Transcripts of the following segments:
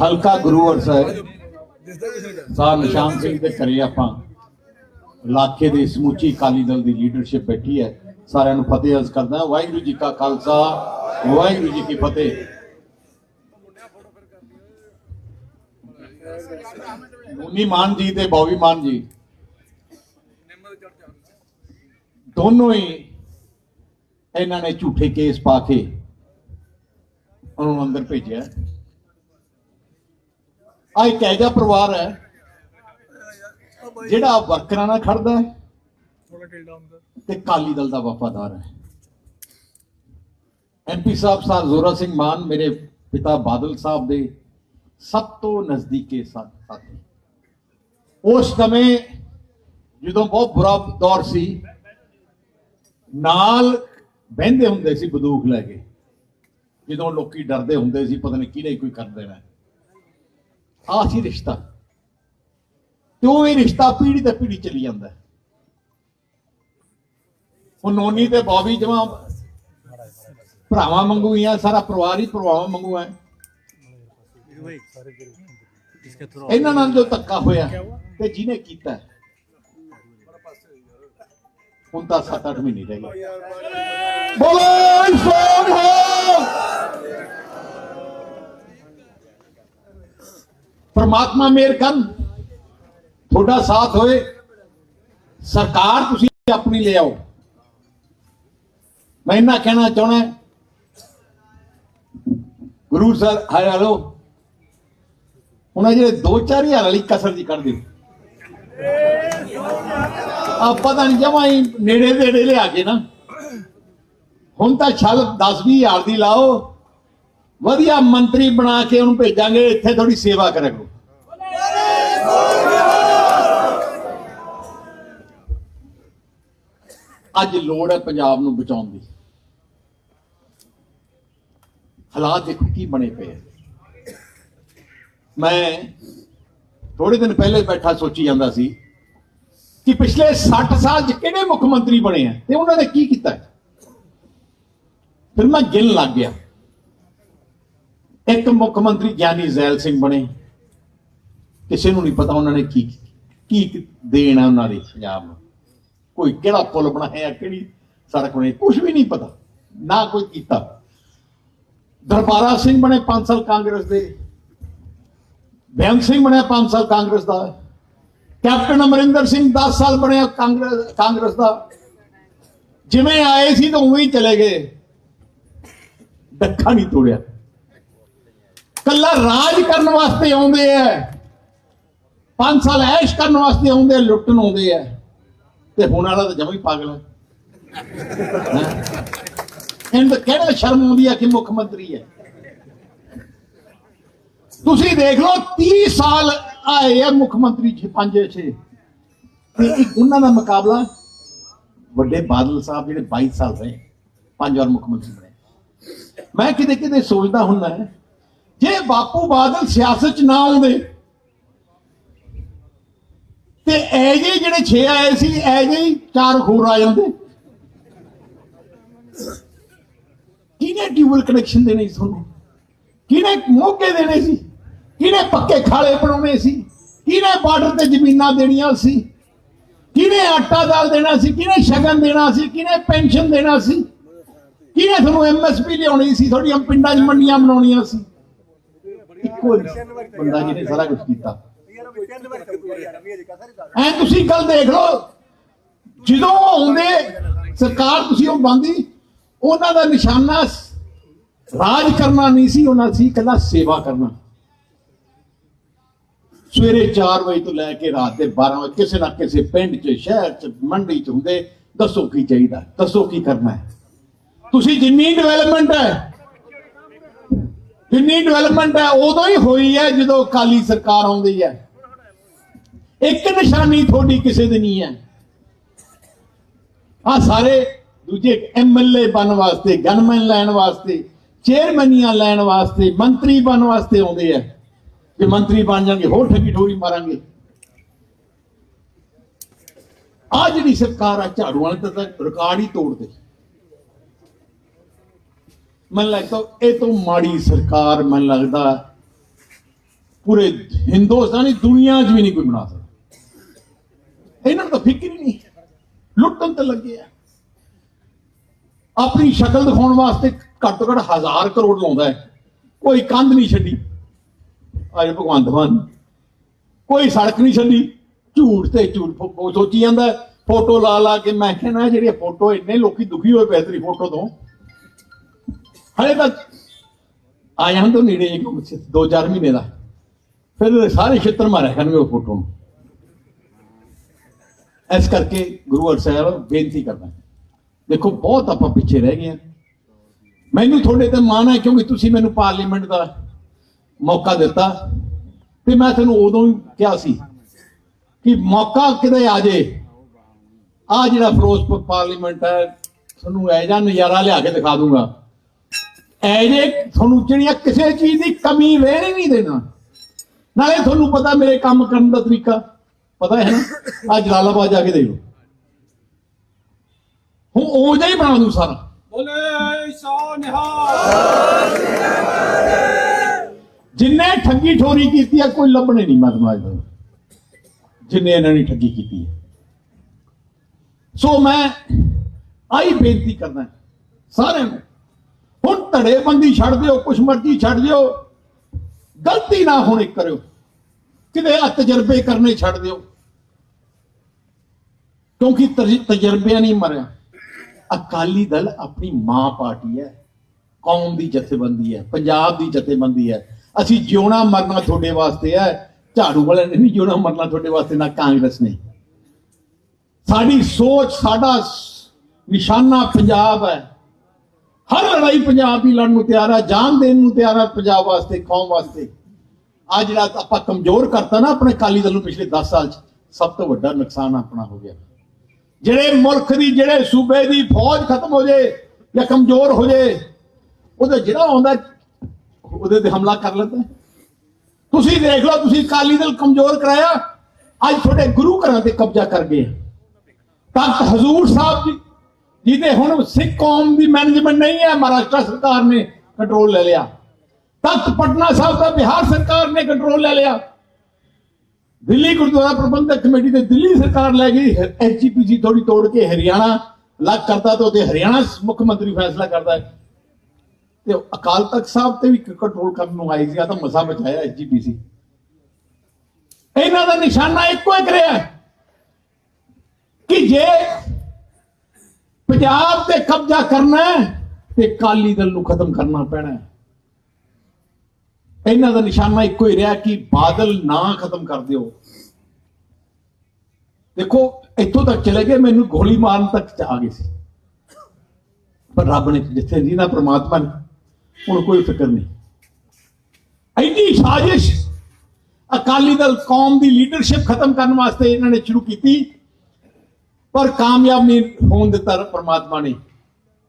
ਹਲਕਾ ਗੁਰੂਵਰ ਸਾਹਿਬ। ਸਾਹਿਬ ਨਿਸ਼ਾਨ ਸਿੰਘ ਦੇ ਘਰੇ ਆਪਾਂ ਇਲਾਕੇ ਦੇ ਸਮੁੱਚੀ ਅਕਾਲੀ ਦਲ ਦੀ ਲੀਡਰਸ਼ਿਪ ਬੈਠੀ ਹੈ। ਸਾਰਿਆਂ ਨੂੰ ਫਤਿਹ ਅਰਜ਼ ਕਰਦਾ ਵਾਹਿਗੁਰੂ ਜੀ ਕਾ ਖਾਲਸਾ, ਵਾਹਿਗੁਰੂ ਜੀ ਕੀ ਫਤਿਹ। ਮੁਨੀ ਮਾਨ ਜੀ ਤੇ ਬੌਬੀ ਮਾਨ ਜੀ। ਦੋਨੋਂ ਹੀ ਇਹਨਾਂ ਨੇ ਝੂਠੇ ਕੇਸ ਪਾ ਕੇ ਉਹਨਾਂ ਨੂੰ ਅੰਦਰ ਭੇਜਿਆ। ਆ ਇੱਕ ਇਹੋ ਜਿਹਾ ਪਰਿਵਾਰ ਹੈ, ਜਿਹੜਾ ਵਰਕਰਾਂ ਨਾਲ ਖੜਦਾ ਹੈ ਤੇ ਕਾਲੀ ਦਲ ਦਾ ਵਫਾਦਾਰ ਹੈ। ਐਮਪੀ ਸਾਹਿਬ ਸਰ ਜ਼ੋਰਾ ਸਿੰਘ ਮਾਨ ਮੇਰੇ ਪਿਤਾ ਬਾਦਲ ਸਾਹਿਬ ਦੇ ਸਭ ਤੋਂ ਨਜ਼ਦੀਕੇ ਸਾਥੀ। ਉਸ ਸਮੇਂ ਜਦੋਂ ਬਹੁਤ ਬੁਰਾ ਦੌਰ ਸੀ, ਨਾਲ ਬਹਿੰਦੇ ਹੁੰਦੇ ਸੀ ਬੰਦੂਕ ਲੈ ਕੇ। ਜਦੋਂ ਲੋਕੀ ਡਰਦੇ ਹੁੰਦੇ ਸੀ, ਪਤਾ ਨਹੀਂ ਕਿਹਨੇ ਕੋਈ ਕਰ ਦੇਣਾ। ਆ ਸੀ ਰਿਸ਼ਤਾ। ਤੇ ਵੀ ਰਿਸ਼ਤਾ ਪੀੜੀ ਤੇ ਪੀੜੀ ਚੱਲੀ ਜਾਂਦਾ। ਉਹ ਨੋਨੀ ਤੇ ਬੌਬੀ ਜਮਾ ਭਰਾਵਾਂ ਮੰਗੂ ਆ, ਸਾਰਾ ਪਰਿਵਾਰ ਹੀ ਭਰਾਵਾਂ ਮੰਗੂ ਹੈ ਇਹਨਾਂ ਨਾਲ ਜੋ ਤੱਕਾ ਹੋਇਆ ਤੇ ਜਿਹਨੇ ਕੀਤਾ। ਹੁਣ ਤਾਂ 7-8 ਮਹੀਨੇ ਰਹਿ ਗਏ। ਬੋਲੋ ਪਰਮਾਤਮਾ ਮੇਰ ਕਰਨ। ਤੁਹਾਡਾ ਸਾਥ ਹੋਏ। ਸਰਕਾਰ ਤੁਸੀਂ ਆਪਣੀ ਲੈ ਆਓ। ਮੈਂ ਇਹਨਾਂ ਕਹਿਣਾ ਚਾਹਣਾ ਗੁਰੂ ਸਰ ਹਾਏ ਉਹਨਾਂ ਜਿਹੜੇ 2-4 ਹਜ਼ਾਰ ਵਾਲੀ ਕਸਰ ਦੀ ਕੱਢ ਦਿਓ। ਆ ਪਤਾ ਨਹੀਂ ਜਮਾ ਹੀ ਨੇੜੇ ਨੇੜੇ ਲਿਆ ਕੇ ਨਾ। ਹੁਣ ਤਾਂ ਛਲ 10-20 ਹਜ਼ਾਰ ਦੀ ਲਾਓ। ਵਧੀਆ ਮੰਤਰੀ ਬਣਾ ਕੇ ਉਹਨੂੰ ਭੇਜਾਂਗੇ, ਇੱਥੇ ਥੋੜੀ ਸੇਵਾ ਕਰਿਆ ਕਰੋ। ਅੱਜ ਲੋੜ ਹੈ ਪੰਜਾਬ ਨੂੰ ਬਚਾਉਣ ਦੀ। ਹਾਲਾਤ ਦੇਖੋ ਕੀ ਬਣੇ ਪਏ ਆ। ਮੈਂ ਥੋੜੇ ਦਿਨ ਪਹਿਲੇ ਬੈਠਾ ਸੋਚੀ ਜਾਂਦਾ ਸੀ ਕਿ ਪਿਛਲੇ 60 ਸਾਲ ਚ ਕਿਹੜੇ ਮੁੱਖ ਮੰਤਰੀ ਬਣੇ ਆ ਤੇ ਉਹਨਾਂ ਨੇ ਕੀ ਕੀਤਾ? ਫਿਰ ਮੈਂ ਗਿਣ ਲੱਗ ਗਿਆ। ਇੱਕ ਮੁੱਖ ਮੰਤਰੀ ਗਿਆਨੀ ਜ਼ੈਲ ਸਿੰਘ ਬਣੇ। ਕਿਸੇ ਨੂੰ ਨਹੀਂ ਪਤਾ ਉਹਨਾਂ ਨੇ ਕੀ ਕੀ ਦੇਣ ਹੈ ਉਹਨਾਂ ਦੇ ਪੰਜਾਬ ਨੂੰ। ਕੋਈ ਕਿਹੜਾ ਪੁਲ ਬਣਾਇਆ, ਕਿਹੜੀ ਸੜਕ ਬਣਾਈ ਕੁਝ ਵੀ ਨਹੀਂ ਪਤਾ। ਨਾ ਕੋਈ ਕੀਤਾ। ਦਰਬਾਰਾ ਸਿੰਘ ਬਣੇ 5 ਸਾਲ ਕਾਂਗਰਸ ਦੇ। ਬੇਅੰਤ ਸਿੰਘ ਬਣਿਆ 5 ਸਾਲ ਕਾਂਗਰਸ ਦਾ। ਕੈਪਟਨ ਅਮਰਿੰਦਰ ਸਿੰਘ 10 ਸਾਲ ਬਣਿਆ ਕਾਂਗਰਸ ਕਾਂਗਰਸ ਦਾ। ਜਿਵੇਂ ਆਏ ਸੀ ਤਾਂ ਉਵੇਂ ਹੀ ਚਲੇ ਗਏ। ਡੱਖਾ ਨਹੀਂ ਤੋੜਿਆ। ਕੱਲਾ ਰਾਜ ਕਰਨ ਵਾਸਤੇ ਆਉਂਦੇ ਐ। 5 ਸਾਲ ਐਸ਼ ਕਰਨ ਵਾਸਤੇ ਆਉਂਦੇ ਆ, ਲੁੱਟਣ ਆਉਂਦੇ ਐ। ਤੇ ਹੁਣ ਵਾਲਾ ਤਾਂ ਜਮਾ ਹੀ ਪਾਗਲ ਹੈ ਹੈਂ? ਇਹਨੂੰ ਕਿਹੜਾ ਸ਼ਰਮ ਆਉਂਦੀ ਹੈ ਕਿ ਮੁੱਖ ਮੰਤਰੀ ਹੈ ਤੁਸੀਂ ਦੇਖ ਲਓ 30 ਸਾਲ ਆਏ ਆ ਮੁੱਖ ਮੰਤਰੀ ਛੇ ਪੰਜ ਛੇ। ਤੇ ਉਹਨਾਂ ਦਾ ਮੁਕਾਬਲਾ ਵੱਡੇ ਬਾਦਲ ਸਾਹਿਬ ਜਿਹੜੇ 22 ਸਾਲ ਰਹੇ ਪੰਜ ਵਾਰ ਮੁੱਖ ਮੰਤਰੀ ਬਣੇ। ਮੈਂ ਕਿਤੇ ਕਿਤੇ ਸੋਚਦਾ ਹੁੰਦਾ ਹੈ ਜੇ ਬਾਪੂ ਬਾਦਲ ਸਿਆਸਤ 'ਚ ਨਾ ਆਉਂਦੇ, ਤੇ ਐਜੇ ਜਿਹੜੇ 6 ਆਏ ਸੀ ਐਜੇ ਹੀ ਚਾਰ ਹੋਰ ਆ ਜਾਂਦੇ। ਕਿਹਨੇ ਟਿਊਬਲ ਕਨੈਕਸ਼ਨ ਦੇਣੇ ਸੀ ਤੁਹਾਨੂੰ? ਕਿਹਨੇ ਮੌਕੇ ਦੇਣੇ ਸੀ? ਕਿਹਨੇ ਪੱਕੇ ਖਾਲੇ ਬਣਾਉਣੇ ਸੀ? ਕਿਹਨੇ ਬਾਰਡਰ ਤੇ ਜ਼ਮੀਨਾਂ ਦੇਣੀਆਂ ਸੀ? ਕਿਹਨੇ ਆਟਾ ਦਾਲ ਦੇਣਾ ਸੀ? ਕਿਹਨੇ ਸ਼ਗਨ ਦੇਣਾ ਸੀ? ਕਿਹਨੇ ਪੈਨਸ਼ਨ ਦੇਣਾ ਸੀ? ਕਿਹਨੇ ਤੁਹਾਨੂੰ ਐਮਐਸਪੀ ਲਿਆਉਣੀ ਸੀ? ਤੁਹਾਡੀਆਂ ਪਿੰਡਾਂ 'ਚ ਮੰਡੀਆਂ ਬਣਾਉਣੀਆਂ ਸੀ? ਇੱਕੋ ਬੰਦਾ ਜਿਹਨੇ ਸਾਰਾ ਕੁਝ ਕੀਤਾ। ਐ ਤੁਸੀਂ ਗੱਲ ਦੇਖ ਲਓ ਜਦੋਂ ਆਉਂਦੇ ਸਰਕਾਰ ਤੁਸੀਂ ਉਹ ਬੰਦੀ ਉਹਨਾਂ ਦਾ ਨਿਸ਼ਾਨਾ ਰਾਜ ਕਰਨਾ ਨਹੀਂ ਸੀ ਉਹਨਾਂ ਸੀ ਕੱਲਾ ਸੇਵਾ ਕਰਨਾ। ਸਵੇਰੇ 4 ਵਜੇ ਤੋਂ ਲੈ ਕੇ ਰਾਤ ਦੇ 12 ਵਜੇ ਕਿਸੇ ਨਾ ਕਿਸੇ ਪਿੰਡ 'ਚ ਸ਼ਹਿਰ 'ਚ ਮੰਡੀ 'ਚ ਹੁੰਦੇ ਦੱਸੋ ਕੀ ਚਾਹੀਦਾ ਦੱਸੋ ਕੀ ਕਰਨਾ ਹੈ। ਤੁਸੀਂ ਜਿੰਨੀ ਡਿਵੈਲਪਮੈਂਟ ਹੈ ਜਿੰਨੀ ਡਿਵੈਲਪਮੈਂਟ ਹੈ, ਉਦੋਂ ਹੀ ਹੋਈ ਹੈ ਜਦੋਂ ਕਾਲੀ ਸਰਕਾਰ ਆਉਂਦੀ ਹੈ। ਇੱਕ ਨਿਸ਼ਾਨੀ ਤੁਹਾਡੀ ਕਿਸੇ ਦੀ ਨਹੀਂ ਹੈ। ਆ ਸਾਰੇ ਦੂਜੇ ਐਮਐਲਏ ਬਣਨ ਵਾਸਤੇ ਗਨਮੈਨ ਲੈਣ ਵਾਸਤੇ ਚੇਅਰਮੈਨੀਆਂ ਲੈਣ ਵਾਸਤੇ, ਮੰਤਰੀ ਬਣਨ ਵਾਸਤੇ ਆਉਂਦੇ ਆ ਜੇ ਮੰਤਰੀ ਬਣ ਜਾਣਗੇ, ਹੋਰ ਠੱਗੀ ਠੋਰੀ ਮਾਰਾਂਗੇ। ਆ ਜਿਹੜੀ ਸਰਕਾਰ ਆ, ਝਾੜੂ ਵਾਲੇ ਤਾਂ ਰਿਕਾਰਡ ਹੀ ਤੋੜਦੇ। ਮੈਨੂੰ ਲੱਗਦਾ ਇਹ ਤੋਂ ਮਾੜੀ ਸਰਕਾਰ ਮੈਨੂੰ ਲੱਗਦਾ ਪੂਰੇ ਹਿੰਦੁਸਤਾਨੀ ਦੁਨੀਆ 'ਚ ਵੀ ਨਹੀਂ ਕੋਈ ਬਣਾ ਸਕਦਾ। ਇਹਨਾਂ ਨੂੰ ਤਾਂ ਫਿਕਰ ਹੀ ਨਹੀਂ। ਲੁੱਟਣ ਤੇ ਲੱਗੇ ਆ। ਆਪਣੀ ਸ਼ਕਲ ਦਿਖਾਉਣ ਵਾਸਤੇ ਘੱਟ ਤੋਂ ਘੱਟ ਹਜ਼ਾਰ ਕਰੋੜ ਲਾਉਂਦਾ ਹੈ। ਕੋਈ ਕੰਧ ਨਹੀਂ ਛੱਡੀ। ਅੱਜ ਭਗਵੰਤ ਮਾਨ, ਕੋਈ ਸੜਕ ਨਹੀਂ ਛੱਡੀ। ਝੂਠ ਤੇ ਝੂਠ ਸੋਚੀ ਜਾਂਦਾ। ਫੋਟੋ ਲਾ ਲਾ ਕੇ ਮੈਂ ਕਹਿੰਦਾ ਜਿਹੜੀ ਫੋਟੋ ਇੰਨੇ ਲੋਕੀ ਦੁਖੀ ਹੋਏ ਪਏ ਤੇਰੀ ਫੋਟੋ ਤੋਂ। ਹਲੇ ਤੱਕ ਆਇਆ ਜਾਂ ਤੋਂ ਨੇੜੇ ਇੱਕ ਦੋ ਚਾਰ ਮਹੀਨੇ ਦਾ। ਫਿਰ ਸਾਰੇ ਛਿੱਤਰ ਮਾਰਿਆ ਕਰਨਗੇ ਉਹ ਫੋਟੋ ਨੂੰ। ਇਸ ਕਰਕੇ ਗੁਰੂ ਅਰਜਨ ਸਾਹਿਬ ਬੇਨਤੀ ਕਰਦਾ ਦੇਖੋ, ਬਹੁਤ ਆਪਾਂ ਪਿੱਛੇ ਰਹਿ ਗਏ ਹਾਂ। ਮੈਨੂੰ ਤੁਹਾਡੇ ਤੇ ਮਾਣ ਹੈ ਕਿਉਂਕਿ ਤੁਸੀਂ ਮੈਨੂੰ ਪਾਰਲੀਮੈਂਟ ਦਾ ਮੌਕਾ ਦਿੱਤਾ ਤੇ ਮੈਂ ਤੁਹਾਨੂੰ ਉਦੋਂ ਹੀ ਕਿਹਾ ਸੀ ਕਿ ਮੌਕਾ ਕਿਤੇ ਆ ਜੇ। ਆ ਜਿਹੜਾ ਫਿਰੋਜ਼ਪੁਰ ਪਾਰਲੀਮੈਂਟ ਹੈ, ਤੁਹਾਨੂੰ ਐ ਜਾਂ ਨਜ਼ਾਰਾ ਲਿਆ ਕੇ ਦਿਖਾ ਦੂੰਗਾ। ਐ ਜੇ ਤੁਹਾਨੂੰ ਜਿਹੜੀਆਂ ਕਿਸੇ ਚੀਜ਼ ਦੀ ਕਮੀ ਰਹਿਣ ਹੀ ਨਹੀਂ ਦੇਣਾ। ਨਾਲੇ ਤੁਹਾਨੂੰ ਪਤਾ ਮੇਰੇ ਕੰਮ ਕਰਨ ਦਾ ਤਰੀਕਾ। ਪਤਾ ਹੈ ਨਾ? ਆ ਜਲਾਲਾਬਾਦ ਜਾ ਕੇ ਦੇਖ। ਲਓ ਹੁਣ ਉਹ ਜਿਹਾ ਹੀ ਬਣਾ ਦੂੰ ਸਾਰਾ। ਬੋਲੇ ਸੋ ਨਿਹਾਲ ਜਿੰਨੇ ਠੱਗੀ ਠੋਰੀ ਕੀਤੀ ਆ ਕੋਈ ਲੱਭਣੇ ਨਹੀਂ ਮੈਂ ਤੁਹਾਨੂੰ ਅੱਜ ਦੱਸਦਾ ਜਿੰਨੇ ਇਹਨਾਂ ਨੇ ਠੱਗੀ ਕੀਤੀ ਹੈ ਸੋ ਮੈਂ ਆਈ ਬੇਨਤੀ ਕਰਦਾ ਸਾਰਿਆਂ ਨੂੰ ਹੁਣ ਧੜੇਬੰਦੀ ਛੱਡ ਦਿਓ, ਕੁਛ ਮਰਜ਼ੀ ਛੱਡ ਦਿਓ। ਗਲਤੀ ਨਾ ਹੁਣ ਕਰਿਓ। ਕਿਤੇ ਆ ਤਜਰਬੇ ਕਰਨੇ ਛੱਡ ਦਿਓ। ਕਿਉਂਕਿ ਤਜਰਬਿਆਂ ਨਹੀਂ ਮਰਿਆ। ਅਕਾਲੀ ਦਲ ਆਪਣੀ ਮਾਂ ਪਾਰਟੀ ਹੈ। ਕੌਮ ਦੀ ਜਥੇਬੰਦੀ ਹੈ। ਪੰਜਾਬ ਦੀ ਜਥੇਬੰਦੀ ਹੈ। ਅਸੀਂ ਜਿਉਣਾ ਮਰਨਾ ਤੁਹਾਡੇ ਵਾਸਤੇ ਹੈ। ਝਾੜੂ ਵਾਲਿਆਂ ਨੇ ਨਹੀਂ ਜਿਉਣਾ ਮਰਨਾ ਤੁਹਾਡੇ ਵਾਸਤੇ, ਨਾ ਕਾਂਗਰਸ ਨੇ। ਸਾਡੀ ਸੋਚ, ਸਾਡਾ ਨਿਸ਼ਾਨਾ ਪੰਜਾਬ ਹੈ। ਹਰ ਲੜਾਈ ਪੰਜਾਬ ਦੀ ਲੜਨ ਨੂੰ ਤਿਆਰ ਹੈ ਜਾਨ ਦੇਣ ਨੂੰ ਤਿਆਰ ਆ, ਪੰਜਾਬ ਵਾਸਤੇ, ਕੌਮ ਵਾਸਤੇ। ਆ ਜਿਹੜਾ ਆਪਾਂ ਕਮਜ਼ੋਰ ਕਰਤਾ ਨਾ ਆਪਣੇ ਕਾਲੀ ਦਲ ਨੂੰ ਪਿਛਲੇ 10 ਸਾਲ ਚ, ਸਭ ਤੋਂ ਵੱਡਾ ਨੁਕਸਾਨ ਆਪਣਾ ਹੋ ਗਿਆ। ਜਿਹੜੇ ਮੁਲਕ ਦੀ, ਜਿਹੜੇ ਸੂਬੇ ਦੀ ਫੌਜ ਖਤਮ ਹੋ ਜੇ ਜਾਂ ਕਮਜ਼ੋਰ ਹੋ ਜੇ, ਉਹਦਾ ਜਿਹੜਾ ਆਉਂਦਾ, ਉਹਦੇ ਤੇ ਹਮਲਾ ਕਰ ਲੈਂਦਾ। ਤੁਸੀਂ ਦੇਖ ਲਓ, ਤੁਸੀਂ ਅਕਾਲੀ ਦਲ ਕਮਜ਼ੋਰ ਕਰਾਇਆ, ਅੱਜ ਤੁਹਾਡੇ ਗੁਰੂ ਘਰਾਂ ਤੇ ਕਬਜ਼ਾ ਕਰ ਗਏ ਤਖਤ ਹਜ਼ੂਰ ਸਾਹਿਬ ਜੀ ਜਿਹਦੇ ਹੁਣ ਸਿੱਖ ਕੌਮ ਦੀ ਮੈਨੇਜਮੈਂਟ ਨਹੀਂ ਹੈ, ਮਹਾਰਾਸ਼ਟਰ ਸਰਕਾਰ ਨੇ ਕੰਟਰੋਲ ਲੈ ਲਿਆ। ਤਖਤ ਪਟਨਾ ਸਾਹਿਬ ਦਾ ਬਿਹਾਰ ਸਰਕਾਰ ਨੇ ਕੰਟਰੋਲ ਲੈ ਲਿਆ। ਦਿੱਲੀ ਗੁਰਦੁਆਰਾ ਪ੍ਰਬੰਧਕ ਕਮੇਟੀ ਤੇ ਦਿੱਲੀ ਸਰਕਾਰ ਲੈ ਗਈ, ਐਚਜੀਪੀਸੀ ਥੋੜੀ ਤੋੜ ਕੇ ਹਰਿਆਣਾ ਲੱਗ ਕਰਦਾ ਤੇ ਉਹਦੇ ਹਰਿਆਣਾ ਮੁੱਖ ਮੰਤਰੀ ਫੈਸਲਾ ਕਰਦਾ ਤੇ ਅਕਾਲ ਤਖਤ ਸਾਹਿਬ ਤੇ ਵੀ ਕੰਟਰੋਲ ਕਰਨ ਨੂੰ ਆਈ ਸੀ ਆ ਤਾਂ ਮਸਾ ਬਚਾਇਆ ਐਚਜੀਪੀਸੀ। ਇਹਨਾਂ ਦਾ ਨਿਸ਼ਾਨਾ ਇੱਕੋ ਇੱਕ ਰਿਹਾ ਕਿ ਜੇ ਪੰਜਾਬ ਤੇ ਕਬਜ਼ਾ ਕਰਨਾ ਹੈ ਤੇ ਕਾਲੀ ਦਲ ਨੂੰ ਖਤਮ ਕਰਨਾ ਪੈਣਾ ਹੈ। ਇਹਨਾਂ ਦਾ ਨਿਸ਼ਾਨਾ ਇੱਕੋ ਹੀ ਰਿਹਾ ਕਿ ਬਾਦਲ ਨਾ ਖਤਮ ਕਰ ਦਿਓ। ਦੇਖੋ, ਇੱਥੋਂ ਤੱਕ ਚਲੇ ਗਏ, ਮੈਨੂੰ ਗੋਲੀ ਮਾਰਨ ਤੱਕ ਚ ਆ ਗਏ ਸੀ। ਪਰ ਰੱਬ ਨੇ ਜਿੱਥੇ ਜੀ ਨਾ, ਪ੍ਰਮਾਤਮਾ ਨੇ, ਹੁਣ ਕੋਈ ਫਿਕਰ ਨਹੀਂ। ਐਡੀ ਸਾਜ਼ਿਸ਼, ਅਕਾਲੀ ਦਲ ਕੌਮ ਦੀ ਲੀਡਰਸ਼ਿਪ ਖਤਮ ਕਰਨ ਵਾਸਤੇ ਇਹਨਾਂ ਨੇ ਸ਼ੁਰੂ ਕੀਤੀ। ਪਰ ਕਾਮਯਾਬ ਨਹੀਂ ਹੋਣ ਦਿੱਤਾ ਪ੍ਰਮਾਤਮਾ ਨੇ।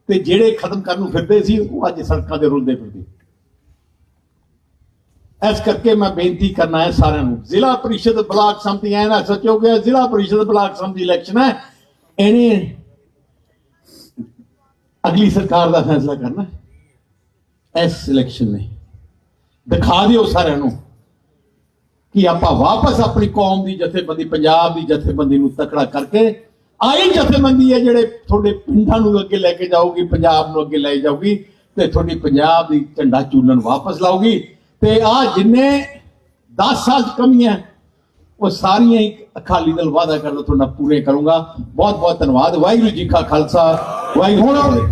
ਤੇ ਜਿਹੜੇ ਖਤਮ ਕਰਨ ਨੂੰ ਫਿਰਦੇ ਸੀ, ਉਹ ਅੱਜ ਸੜਕਾਂ ਤੇ ਰੁਲਦੇ ਫਿਰਦੇ। ਇਸ ਕਰਕੇ ਮੈਂ ਬੇਨਤੀ ਕਰਨਾ ਹੈ ਸਾਰਿਆਂ ਨੂੰ, ਜ਼ਿਲ੍ਹਾ ਪਰਿਸ਼ਦ ਬਲਾਕ ਸੰਮਤੀ, ਐ ਨਾ ਸੋਚੋ ਕਿ ਜ਼ਿਲ੍ਹਾ ਪਰਿਸ਼ਦ ਬਲਾਕ ਸੰਮਤੀ ਇਲੈਕਸ਼ਨ ਹੈ, ਇਹਨੇ ਅਗਲੀ ਸਰਕਾਰ ਦਾ ਫੈਸਲਾ ਕਰਨਾ ਇਸ ਇਲੈਕਸ਼ਨ ਨੇ। ਦਿਖਾ ਦਿਓ ਸਾਰਿਆਂ ਨੂੰ ਕਿ ਆਪਾਂ ਵਾਪਸ ਆਪਣੀ ਕੌਮ ਦੀ ਜਥੇਬੰਦੀ, ਪੰਜਾਬ ਦੀ ਜਥੇਬੰਦੀ ਨੂੰ ਤਕੜਾ ਕਰਕੇ ਆਈ ਜਥੇਬੰਦੀ ਹੈ ਜਿਹੜੇ ਤੁਹਾਡੇ ਪਿੰਡਾਂ ਨੂੰ ਅੱਗੇ ਲੈ ਕੇ ਜਾਊਗੀ, ਪੰਜਾਬ ਨੂੰ ਅੱਗੇ ਲੈ ਜਾਊਗੀ ਤੇ ਤੁਹਾਡੀ ਪੰਜਾਬ ਦੀ ਝੰਡਾ ਚੂਲਣ ਵਾਪਸ ਲਾਊਗੀ। ਤੇ ਆ ਜਿੰਨੇ 10 ਸਾਲ ਚ ਕਮੀਆਂ ਉਹ ਸਾਰੀਆਂ ਹੀ ਅਕਾਲੀ ਦਲ ਵਾਅਦਾ ਕਰਦਾ, ਤੁਹਾਡਾ ਪੂਰੇ ਕਰੂੰਗਾ। ਬਹੁਤ ਬਹੁਤ ਧੰਨਵਾਦ। ਵਾਹਿਗੁਰੂ ਜੀ ਕਾ ਖਾਲਸਾ, ਵਾਹਿਗੁਰੂ